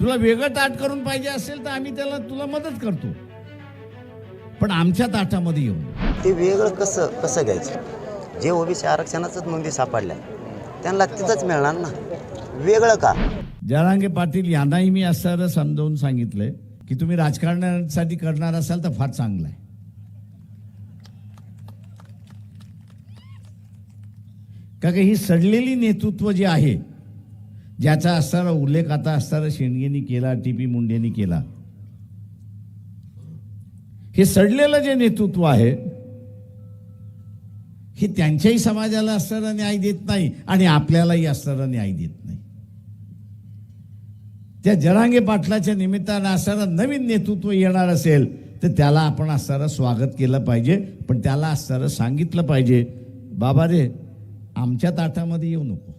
तुला वेगळं ताट करून पाहिजे असेल तर आम्ही त्याला तुला मदत करतो. पण आमच्या ताटामध्ये येऊ नको. ते वेगळं कसं कसं घ्यायचं? जे ओबीसी आरक्षणाचंच नोंदी सापडल्या त्यांना तिथंच मिळणार ना? वेगळं का? जरांगे पाटील यांनाही मी असं समजावून सांगितलंय की तुम्ही राजकारणासाठी करणार असाल तर फार चांगलं आहे का ही सडलेली नेतृत्व जे आहे ज्याचा असणारा उल्लेख आता असणारा शेंडगेनी केला टी पी मुंडेनी केला. हे सडलेलं जे नेतृत्व आहे हे त्यांच्याही समाजाला असणारा न्याय देत नाही आणि आपल्यालाही असणारा न्याय देत नाही. त्या जरांगे पाटलाच्या निमित्तानं असणारं नवीन नेतृत्व येणार असेल तर त्याला आपण असणारं स्वागत केलं पाहिजे पण त्याला असणारं सांगितलं पाहिजे. बाबा रे आमच्या ताटामध्ये येऊ नको.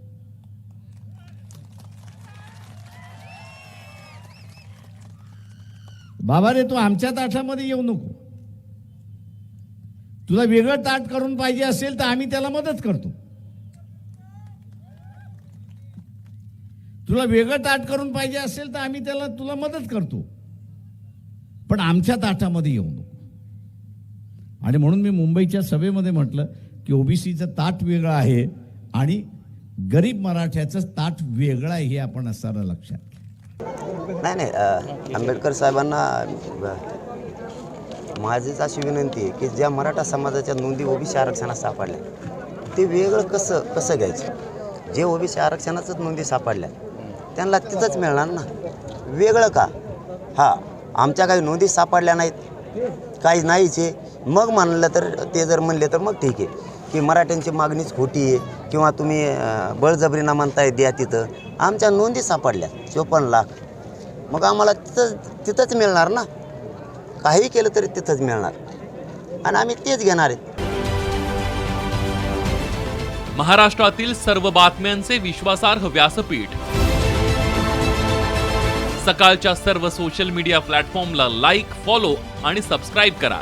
बाबा रे तू आमच्या ताटामध्ये येऊ नको. तुला वेगळं ताट करून पाहिजे असेल तर आम्ही त्याला मदत करतो. तुला वेगळं ताट करून पाहिजे असेल तर आम्ही त्याला तुला मदत करतो. पण आमच्या ताटामध्ये येऊ नको. आणि म्हणून मी मुंबईच्या सभेमध्ये म्हटलं की ओबीसीचं ताट वेगळं आहे आणि गरीब मराठ्याचं ताट वेगळं आहे हे आपण असणारं लक्षात. नाही नाही आंबेडकर साहेबांना माझीच अशी विनंती आहे की ज्या मराठा समाजाच्या नोंदी ओबीसी आरक्षणात सापडल्या ते वेगळं कसं कसं घ्यायचं? जे ओबीसी आरक्षणाचंच नोंदी सापडल्या त्यांना तिथंच मिळणार ना? वेगळं का? हा आमच्या काही नोंदी सापडल्या नाहीत काही नाहीच आहे. मग म्हणलं तर ते जर म्हणले तर मग ठीक आहे. की मराठ्यांची मागणीच खोटी आहे किंवा तुम्ही बळजबरीना म्हणताय द्या तिथं. आमच्या नोंदी सापडल्या चोपन्न लाख. मग आम्हाला तिथं तिथंच मिळणार ना? काही केलं तरी तिथंच मिळणार. आणि आम्ही तेच घेणार आहेत महाराष्ट्रातील सर्व बातम्यांचे विश्वासार्ह व्यासपीठ. सकाळच्या सर्व सोशल मीडिया प्लॅटफॉर्मला लाईक फॉलो आणि सबस्क्राईब करा.